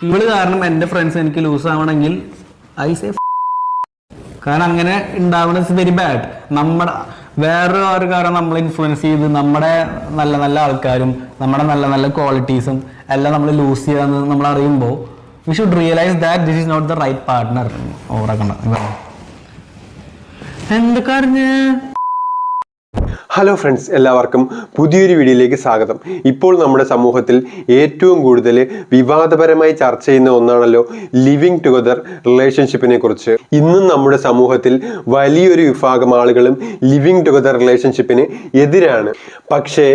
ഇവൾ കാരണം എന്റെ ഫ്രണ്ട്സ് എനിക്ക് ലൂസ് ആവണമെങ്കിൽ ഐ സേ കാരണം അങ്ങനെ ഉണ്ടാവുന്ന ഇസ് വെരി ബാഡ് നമ്മുടെ വേറെ ഒരു കാരണം നമ്മൾ ഇൻഫ്ലുവൻസ് ചെയ്ത് നമ്മുടെ നല്ല നല്ല ആൾക്കാരും നമ്മുടെ നല്ല നല്ല ക്വാളിറ്റീസും എല്ലാം നമ്മൾ ലൂസ് ചെയ്യാന്ന് നമ്മൾ അറിയുമ്പോൾ we should realise that this is not the right partner ഓവറാക്കണ്ട എന്തൊക്കെ അറിഞ്ഞ് ഹലോ ഫ്രണ്ട്സ് എല്ലാവർക്കും പുതിയൊരു വീഡിയോയിലേക്ക് സ്വാഗതം. ഇപ്പോൾ നമ്മുടെ സമൂഹത്തിൽ ഏറ്റവും കൂടുതൽ വിവാദപരമായി ചർച്ച ചെയ്യുന്ന ഒന്നാണല്ലോ ലിവിങ് ടുഗദർ റിലേഷൻഷിപ്പിനെ കുറിച്ച്. ഇന്നും നമ്മുടെ സമൂഹത്തിൽ വലിയൊരു വിഭാഗം ആളുകളും ലിവിങ് ടുഗദർ റിലേഷൻഷിപ്പിന് എതിരാണ്. പക്ഷേ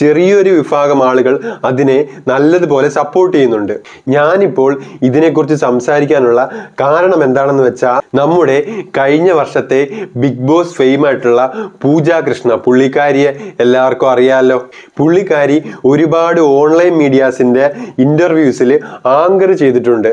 ചെറിയൊരു വിഭാഗം ആളുകൾ അതിനെ നല്ലതുപോലെ സപ്പോർട്ട് ചെയ്യുന്നുണ്ട്. ഞാനിപ്പോൾ ഇതിനെക്കുറിച്ച് സംസാരിക്കാനുള്ള കാരണം എന്താണെന്ന് വെച്ചാൽ നമ്മുടെ കഴിഞ്ഞ വർഷത്തെ ബിഗ് ബോസ് ഫെയിമായിട്ടുള്ള പൂജ കൃഷ്ണ പുള്ളിക്കാരിയെ എല്ലാവർക്കും അറിയാമല്ലോ പുള്ളിക്കാരി ഒരുപാട് ഓൺലൈൻ മീഡിയാസിന്റെ ഇന്റർവ്യൂസിൽ ആങ്കർ ചെയ്തിട്ടുണ്ട്.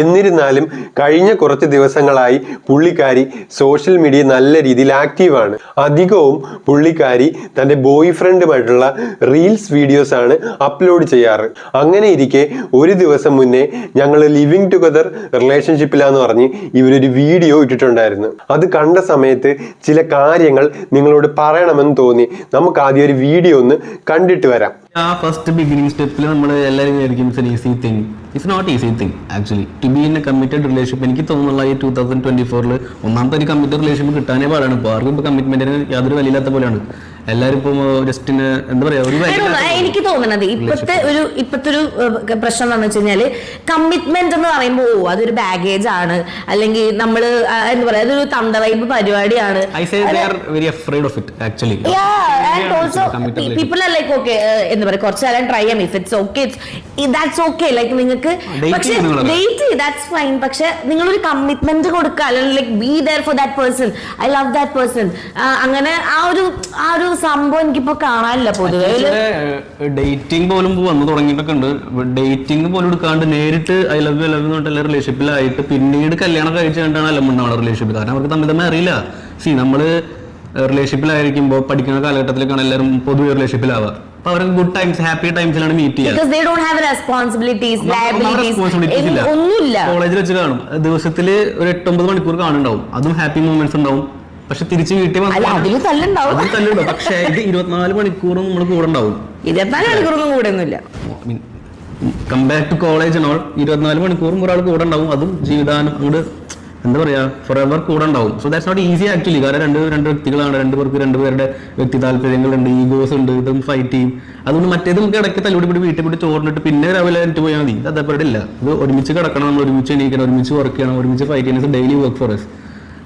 എന്നിരുന്നാലും കഴിഞ്ഞ കുറച്ച് ദിവസങ്ങളായി പുള്ളിക്കാരി സോഷ്യൽ മീഡിയ നല്ല രീതിയിൽ ആക്റ്റീവാണ് അധികവും പുള്ളിക്കാരി തന്റെ ബോയ് ഫ്രണ്ടുമായിട്ടുള്ള റീൽസ് വീഡിയോസ് ആണ് അപ്ലോഡ് ചെയ്യാറ്. അങ്ങനെ ഇരിക്കെ ഒരു ദിവസം മുന്നേ ഞങ്ങൾ ലിവിങ് ടുഗദർ റിലേഷൻഷിപ്പിലാന്ന് പറഞ്ഞ് ഇവരൊരു വീഡിയോ ഇട്ടിട്ടുണ്ടായിരുന്നു. അത് കണ്ട സമയത്ത് ചില കാര്യങ്ങൾ നിങ്ങളോട് പറയണമെന്ന് തോന്നി. നമുക്ക് ആദ്യം ഒരു വീഡിയോ ഒന്ന് കണ്ടിട്ട് വരാം. ആ ഫസ്റ്റ് ബിഗിനിങ് സ്റ്റെപ്പിൽ നമ്മൾ എല്ലാവരും വിചാരിക്കും it's an easy thing it's not easy thing actually to be in a committed relationship എനിക്ക് തോന്നുന്നുള്ള ഈ ടൂ തൗസൻഡ് ട്വന്റി ഫോറിൽ ഒന്നാമത്തെ ഒരു കമ്മിറ്റഡ് റിലേഷൻഷിപ്പ് കിട്ടാനേ പാടാണ്. ഇപ്പോൾ ആർക്കും ഇപ്പോൾ കമ്മിറ്റ്മെന്റിന് യാതൊരു വലിയില്ലാത്ത പോലെയാണ്. എല്ലാവരും ഇപ്പം ജസ്റ്റിന് എന്താ പറയുക ഒരു എനിക്ക് തോന്നുന്നത് ഇപ്പത്തെ ഒരു ഇപ്പത്തെ ഒരു പ്രശ്നം എന്താണെന്ന് വെച്ച് കഴിഞ്ഞാൽ കമ്മിറ്റ്മെന്റ് എന്ന് പറയുമ്പോൾ ഓ അതൊരു ബാഗേജ് ആണ്. അല്ലെങ്കിൽ നമ്മൾ എന്താ പറയുക അതൊരു തന്തവൈബ് പരിപാടിയാണ്. Say they are very of it actually yeah and also people are like okay എന്താ പറയും. കുറച്ച് കാലം ട്രൈ ചെയ്യാം. If it's okay that's okay like നിങ്ങൾക്ക് പക്ഷേ ഡേറ്റ് ദാറ്റ്സ് ഫൈൻ പക്ഷെ നിങ്ങളൊരു കമ്മിറ്റ്മെന്റ് കൊടുക്കുക. അല്ലെങ്കിൽ like be there for that person I love that person അങ്ങനെ ആ ഒരു ആ ഒരു സംഭവം എനിക്കിപ്പോ കാണാനില്ല പൊതുവെ. ഡേറ്റിംഗ് പോലും വന്നു തുടങ്ങിയിട്ടൊക്കെ ഉണ്ട്. ഡേറ്റിംഗ് പോലും എടുക്കാണ്ട് നേരിട്ട് ഐ ലവ് യു ലവ് എന്ന് റിലേഷൻഷിപ്പിലായിട്ട് പിന്നീട് കല്യാണം കഴിച്ചു കണ്ടാണ് അലമ്പുണ്ടാവുക റിലേഷൻഷിപ്പ് കാരണം അവർക്ക് തമ്മിൽ തമ്മിൽ അറിയില്ല. സി നമ്മൾ റിലേഷൻഷിപ്പിലായിരിക്കുമ്പോൾ പഠിക്കുന്ന കാലഘട്ടത്തിലേക്കാണ് എല്ലാവരും പൊതുവെ റിലേഷൻഷിപ്പിലാവുക അപ്പൊ അവർക്ക് ഗുഡ് ടൈംസ് ഹാപ്പി ടൈംസിലാണ് മീറ്റ് ചെയ്യുക കോളേജിൽ വെച്ച് കാണും. ദിവസത്തിൽ ഒരു എട്ടൊമ്പത് മണിക്കൂർ കാണുണ്ടാവും അതും ഹാപ്പി മൂമെന്റ്സ് ഉണ്ടാവും. പക്ഷെ തിരിച്ച് വീട്ടിൽ വന്നു തല്ലുണ്ടാവും. പക്ഷേ ഇത് ഇരുപത്തിനാല് മണിക്കൂറും നമ്മൾ കൂടെ ഉണ്ടാവും. ഇരുപത്തിനാല് മണിക്കൂറൊന്നും കൂടെ ഒന്നുമില്ല. കമ്പയർ ടു കോളേജ് ഇരുപത്തിനാല് മണിക്കൂറും ഒരാൾ കൂടെ ഉണ്ടാവും. അതും ജീവിതാനം അങ്ങോട്ട് എന്താ പറയാ ഫോർ എവർ കൂടെ ഉണ്ടാവും. So that's not easy actually കാരണം രണ്ട് രണ്ട് വ്യക്തികളാണ്. രണ്ട് പേർക്ക് രണ്ട് പേരുടെ വ്യക്തി താല്പര്യങ്ങളുണ്ട് ഈഗോസ് ഉണ്ട് ഇതും ഫൈറ്റ് ചെയ്യും. അതുകൊണ്ട് മറ്റേത് നമുക്ക് ഇടയ്ക്ക് തല്ലുപിടി പിടി വീട്ടിൽ പിടിച്ച് ചോറിനിട്ട് പിന്നെ രാവിലെ എനിക്ക് പോയാൽ മതി. ഇത് അതേപോലെ ഇല്ല. ഇത് ഒരുമിച്ച് കിടക്കണം നമ്മൾ ഒരുമിച്ച് എണീക്കണം ഒരുമിച്ച് വർക്ക് ചെയ്യണം ഒരുമിച്ച് ഫൈറ്റ് ചെയ്യണം. ഡെയിലി വർക്ക് ഫോർ എസ്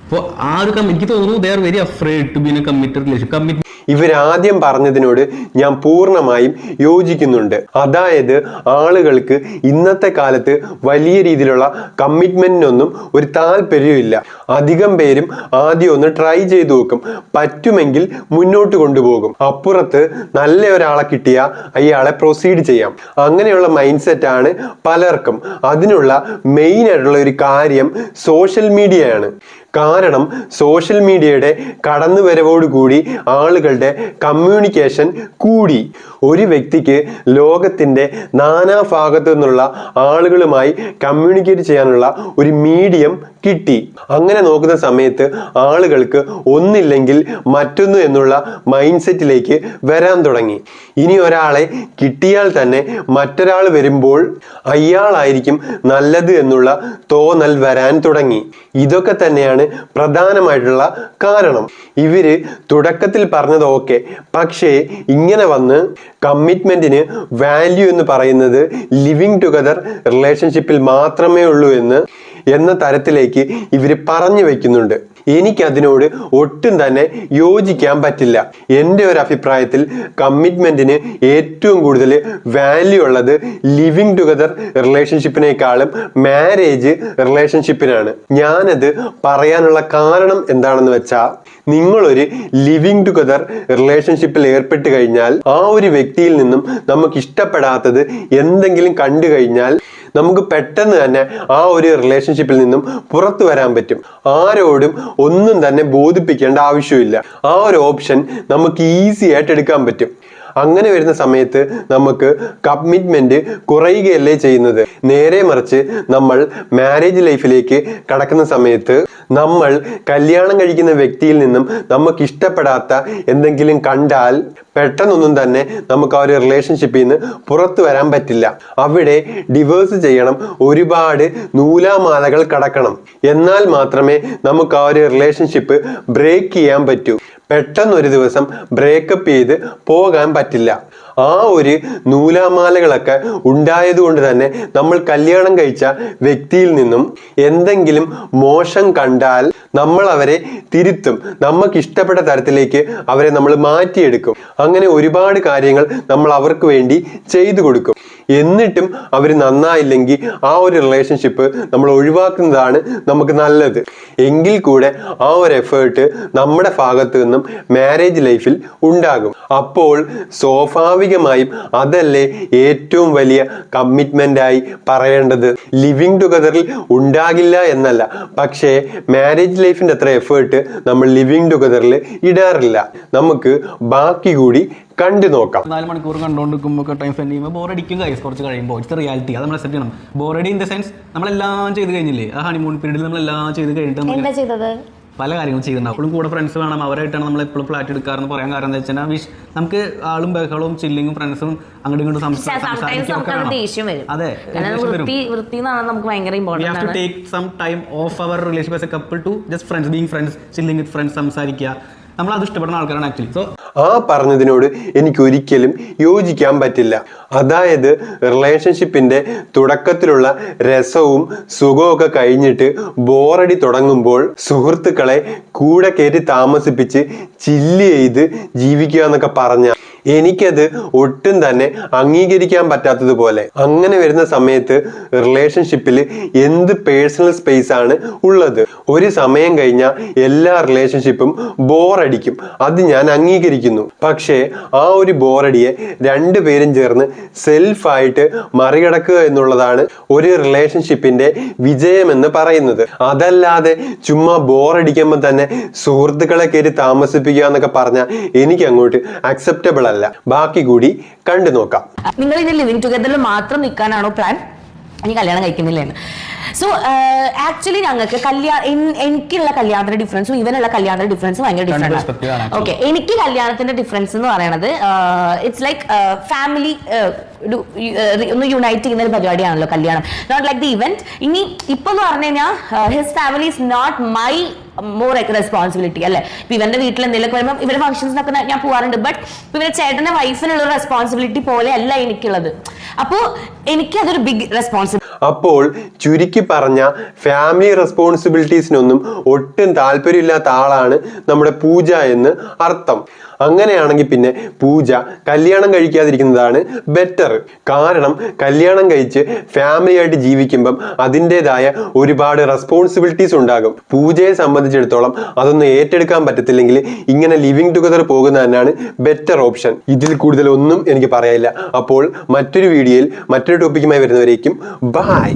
അപ്പോൾ ആ ഒരു എനിക്ക് തോന്നുന്നു they are very afraid to be in a committed relation commit ഇവരാദ്യം പറഞ്ഞതിനോട് ഞാൻ പൂർണമായും യോജിക്കുന്നുണ്ട്. അതായത് ആളുകൾക്ക് ഇന്നത്തെ കാലത്ത് വലിയ രീതിയിലുള്ള കമ്മിറ്റ്മെന്റിനൊന്നും ഒരു താല്പര്യമില്ല അധികം പേരും ആദ്യം ഒന്ന് ട്രൈ ചെയ്ത് നോക്കും. പറ്റുമെങ്കിൽ മുന്നോട്ട് കൊണ്ടുപോകും. അപ്പുറത്ത് നല്ല ഒരാളെ കിട്ടിയ അയാളെ പ്രൊസീഡ് ചെയ്യാം. അങ്ങനെയുള്ള മൈൻഡ് സെറ്റാണ് പലർക്കും. അതിനുള്ള മെയിൻ ആയിട്ടുള്ള ഒരു കാര്യം സോഷ്യൽ മീഡിയയാണ് കാരണം സോഷ്യൽ മീഡിയയുടെ കടന്നുവരവോടുകൂടി ആളുകളുടെ കമ്മ്യൂണിക്കേഷൻ കൂടി. ഒരു വ്യക്തിക്ക് ലോകത്തിന്റെ നാനാഭാഗത്തു നിന്നുള്ള ആളുകളുമായി കമ്മ്യൂണിക്കേറ്റ് ചെയ്യാനുള്ള ഒരു മീഡിയം കിട്ടി. അങ്ങനെ നോക്കുന്ന സമയത്ത് ആളുകൾക്ക് ഒന്നില്ലെങ്കിൽ മറ്റൊന്ന് എന്നുള്ള മൈൻഡ് സെറ്റിലേക്ക് വരാൻ തുടങ്ങി. ഇനി ഒരാളെ കിട്ടിയാൽ തന്നെ മറ്റൊരാൾ വരുമ്പോൾ അയാളായിരിക്കും നല്ലത് എന്നുള്ള തോന്നൽ വരാൻ തുടങ്ങി. ഇതൊക്കെ തന്നെയാണ് പ്രധാനമായിട്ടുള്ള കാരണം. ഇവർ തുടക്കത്തിൽ പറഞ്ഞത് ഓക്കെ. പക്ഷേ ഇങ്ങനെ വന്ന് കമ്മിറ്റ്മെന്റിന് വാല്യൂ എന്ന് പറയുന്നത് ലിവിങ് ടുഗദർ റിലേഷൻഷിപ്പിൽ മാത്രമേ ഉള്ളൂ എന്ന് എന്ന തരത്തിലേക്ക് ഇവർ പറഞ്ഞു വെക്കുന്നുണ്ട്. എനിക്കതിനോട് ഒട്ടും തന്നെ യോജിക്കാൻ പറ്റില്ല. എന്റെ ഒരു അഭിപ്രായത്തിൽ കമ്മിറ്റ്മെന്റിന് ഏറ്റവും കൂടുതൽ വാല്യൂ ഉള്ളത് ലിവിങ് ടുഗദർ റിലേഷൻഷിപ്പിനേക്കാളും മാരേജ് റിലേഷൻഷിപ്പിനാണ് ഞാനത് പറയാനുള്ള കാരണം എന്താണെന്ന് വെച്ചാൽ നിങ്ങളൊരു ലിവിങ് ടുഗദർ റിലേഷൻഷിപ്പിൽ ഏർപ്പെട്ട് കഴിഞ്ഞാൽ ആ ഒരു വ്യക്തിയിൽ നിന്നും നമുക്ക് ഇഷ്ടപ്പെടാത്തത് എന്തെങ്കിലും കണ്ടു കഴിഞ്ഞാൽ നമുക്ക് പെട്ടെന്ന് തന്നെ ആ ഒരു റിലേഷൻഷിപ്പിൽ നിന്നും പുറത്തു വരാൻ പറ്റും. ആരോടും ഒന്നും തന്നെ ബോധിപ്പിക്കേണ്ട ആവശ്യമില്ല. ആ ഒരു ഓപ്ഷൻ നമുക്ക് ഈസി ആയിട്ട് എടുക്കാൻ പറ്റും. അങ്ങനെ വരുന്ന സമയത്ത് നമുക്ക് കമ്മിറ്റ്മെന്റ് കുറയുകയല്ലേ ചെയ്യുന്നത്? നേരെ മറിച്ച് നമ്മൾ മാരേജ് ലൈഫിലേക്ക് കടക്കുന്ന സമയത്ത് നമ്മൾ കല്യാണം കഴിക്കുന്ന വ്യക്തിയിൽ നിന്നും നമുക്ക് ഇഷ്ടപ്പെടാത്ത എന്തെങ്കിലും കണ്ടാൽ പെട്ടെന്നൊന്നും തന്നെ നമുക്ക് ആ ഒരു റിലേഷൻഷിപ്പിൽ നിന്ന് പുറത്തു വരാൻ പറ്റില്ല. അവിടെ ഡിവേഴ്സ് ചെയ്യണം. ഒരുപാട് നൂലാമാലകൾ കടക്കണം. എന്നാൽ മാത്രമേ നമുക്ക് ആ ഒരു റിലേഷൻഷിപ്പ് ബ്രേക്ക് ചെയ്യാൻ പറ്റൂ. പെട്ടെന്ന് ഒരു ദിവസം ബ്രേക്കപ്പ് ചെയ്ത് പോകാൻ പറ്റില്ല. ആ ഒരു നൂലാമാലകളൊക്കെ ഉണ്ടായത് കൊണ്ട് തന്നെ നമ്മൾ കല്യാണം കഴിച്ച വ്യക്തിയിൽ നിന്നും എന്തെങ്കിലും മോശം കണ്ടാൽ നമ്മൾ അവരെ തിരുത്തും. നമുക്ക് ഇഷ്ടപ്പെട്ട തരത്തിലേക്ക് അവരെ നമ്മൾ മാറ്റിയെടുക്കും. അങ്ങനെ ഒരുപാട് കാര്യങ്ങൾ നമ്മൾ അവർക്ക് വേണ്ടി ചെയ്തു കൊടുക്കും. എന്നിട്ടും അവർ നന്നായില്ലെങ്കിൽ ആ ഒരു റിലേഷൻഷിപ്പ് നമ്മൾ ഒഴിവാക്കുന്നതാണ് നമുക്ക് നല്ലത്. എങ്കിൽ കൂടെ ആ ഒരു എഫേർട്ട് നമ്മുടെ ഭാഗത്തു നിന്നും മാരേജ് ലൈഫിൽ ഉണ്ടാകും. അപ്പോൾ സ്വാഭാവികമായും അതല്ലേ ഏറ്റവും വലിയ കമ്മിറ്റ്മെന്റ് ആയി പറയേണ്ടത്? ലിവിങ് ടുഗദറിൽ ഉണ്ടാകില്ല എന്നല്ല. പക്ഷേ മാരേജ് ലൈഫിന്റെ അത്ര എഫേർട്ട് നമ്മൾ ലിവിങ് ടുഗദറിൽ ഇടാറില്ല. നമുക്ക് ബാക്കി കൂടി കണ്ടു നോക്കാം. നാല് മണിക്കൂർ കണ്ടുകൊണ്ടിരിക്കുമ്പോൾ ടൈം സ്പെൻഡ് ചെയ്യുമ്പോൾ ബോറടിക്കും കൈസ് കുറച്ച് കഴിയുമ്പോൾ ഇറ്റ്സ് റിയാലിറ്റി അത് നമ്മൾ സെറ്റ് ചെയ്യണം. ബോറടി ഇൻ ദ സെൻസ് നമ്മളെല്ലാം ചെയ്ത് കഴിഞ്ഞില്ലേ? ആ ഹണിമൂൺ പീരീഡിൽ നമ്മളെല്ലാം ചെയ്ത് കഴിഞ്ഞിട്ട് എന്താ ചെയ്തത്? പല കാര്യങ്ങളും ചെയ്യുന്നുണ്ട് അപ്പോഴും കൂടെ ഫ്രണ്ട്സ് വേണം. അവരായിട്ടാണ് നമ്മൾ എപ്പോഴും ഫ്ലാറ്റ് എടുക്കാറെന്ന് പറയാൻ കാരണം എന്താ വെച്ചാൽ വിഷ് നമുക്ക് ആളും ബഹളവും ചില്ലിങ്ങും ഫ്രണ്ട്സും അങ്ങോട്ടും ഇങ്ങോട്ടും സംസാരിക്കും അത്. വൃത്തി വൃത്തി എന്ന് പറഞ്ഞാൽ നമുക്ക് ഭയങ്കര we important have to friends being friends chilling with friends സംസാരിക്കുക. നമ്മൾ അത് ഇഷ്ടപ്പെടുന്ന ആൾക്കാരാണ് ആക്ച്വലി സോ ആ പറഞ്ഞതിനോട് എനിക്ക് ഒരിക്കലും യോജിക്കാൻ പറ്റില്ല. അതായത് റിലേഷൻഷിപ്പിന്റെ തുടക്കത്തിലുള്ള രസവും സുഖവും കഴിഞ്ഞിട്ട് ബോറടി തുടങ്ങുമ്പോൾ സുഹൃത്തുക്കളെ കൂടെ കയറ്റി താമസിപ്പിച്ച് ചില്ല് ചെയ്ത് ജീവിക്കുക എന്നൊക്കെ പറഞ്ഞ എനിക്കത് ഒട്ടും തന്നെ അംഗീകരിക്കാൻ പറ്റാത്തതുപോലെ. അങ്ങനെ വരുന്ന സമയത്ത് റിലേഷൻഷിപ്പിൽ എന്ത് പേഴ്സണൽ സ്പേസ് ആണ് ഉള്ളത്? ഒരു സമയം കഴിഞ്ഞാൽ എല്ലാ റിലേഷൻഷിപ്പും ബോറടിക്കും അത് ഞാൻ അംഗീകരിക്കുന്നു. പക്ഷേ ആ ഒരു ബോറടിയെ രണ്ടുപേരും ചേർന്ന് സെൽഫായിട്ട് മറികടക്കുക എന്നുള്ളതാണ് ഒരു റിലേഷൻഷിപ്പിന്റെ വിജയമെന്ന് പറയുന്നത്. അതല്ലാതെ ചുമ്മാ ബോറടിക്കുമ്പോൾ തന്നെ സുഹൃത്തുക്കളെ കയറി താമസിപ്പിക്കുക എന്നൊക്കെ പറഞ്ഞാൽ എനിക്ക് അങ്ങോട്ട് അക്സെപ്റ്റബിൾ അല്ല. ബാക്കി കൂടി കണ്ടു നോക്കാം. നിങ്ങൾ ഇനി ലിവിങ് ടുഗദറിൽ മാത്രം നിൽക്കാനാണോ പ്ലാൻ ഇനി കല്യാണം കഴിക്കുന്നില്ല എന്ന്. സോ ആക്ച്വലി ഞങ്ങൾക്ക് കല്യാണം എനിക്കുള്ള കല്യാണത്തിന്റെ ഡിഫറൻസും ഇവനുള്ള കല്യാണത്തിന്റെ ഡിഫറൻസും ഭയങ്കര ഡിഫറൻസ് ആണ്. ഓക്കെ എനിക്ക് കല്യാണത്തിന്റെ ഡിഫറൻസ് എന്ന് പറയുന്നത് ഇറ്റ്സ് ലൈക്ക് ഫാമിലി ഒന്ന് യുണൈറ്റ് ചെയ്യുന്ന ഒരു പരിപാടിയാണല്ലോ കല്യാണം. നോട്ട് ലൈക്ക് ദി ഇവന്റ് ഇനി ഇപ്പൊ എന്ന് പറഞ്ഞു കഴിഞ്ഞാൽ his family is not my more responsibility അല്ലെ? ഇപ്പൊ ഇവന്റെ വീട്ടിൽ എന്തെങ്കിലും വരുമ്പോൾ ഇവരുടെ ഫംഗ്ഷൻസിനൊക്കെ ഞാൻ പോകാറുണ്ട് ബട്ട് ഇവരെ ഇവരുടെ ചേട്ടന്റെ വൈഫിനുള്ള റെസ്പോൺസിബിലിറ്റി പോലെ അല്ല എനിക്കുള്ളത്. അപ്പോ എനിക്ക് അതൊരു ബിഗ് റെസ്പോൺസിബിലിറ്റി അപ്പോൾ ചുരുക്കി പറഞ്ഞ ഫാമിലി റെസ്പോൺസിബിലിറ്റീസിനൊന്നും ഒട്ടും താല്പര്യമില്ലാത്ത ആളാണ് നമ്മുടെ പൂജ എന്ന് അർത്ഥം. അങ്ങനെയാണെങ്കിൽ പിന്നെ പൂജ കല്യാണം കഴിക്കാതിരിക്കുന്നതാണ് ബെറ്റർ കാരണം കല്യാണം കഴിച്ച് ഫാമിലി ആയിട്ട് ജീവിക്കുമ്പം അതിന്റെതായ ഒരുപാട് റെസ്പോൺസിബിലിറ്റീസ് ഉണ്ടാകും. പൂജയെ സംബന്ധിച്ചിടത്തോളം അതൊന്നും ഏറ്റെടുക്കാൻ പറ്റത്തില്ലെങ്കിൽ ഇങ്ങനെ ലിവിങ് ടുഗദർ പോകുന്ന തന്നെയാണ് ബെറ്റർ ഓപ്ഷൻ ഇതിൽ കൂടുതൽ ഒന്നും എനിക്ക് പറയാനില്ല. അപ്പോൾ മറ്റൊരു വീഡിയോയിൽ മറ്റൊരു ടോപ്പിക്കുമായി വരുന്നവരേക്കും ബൈ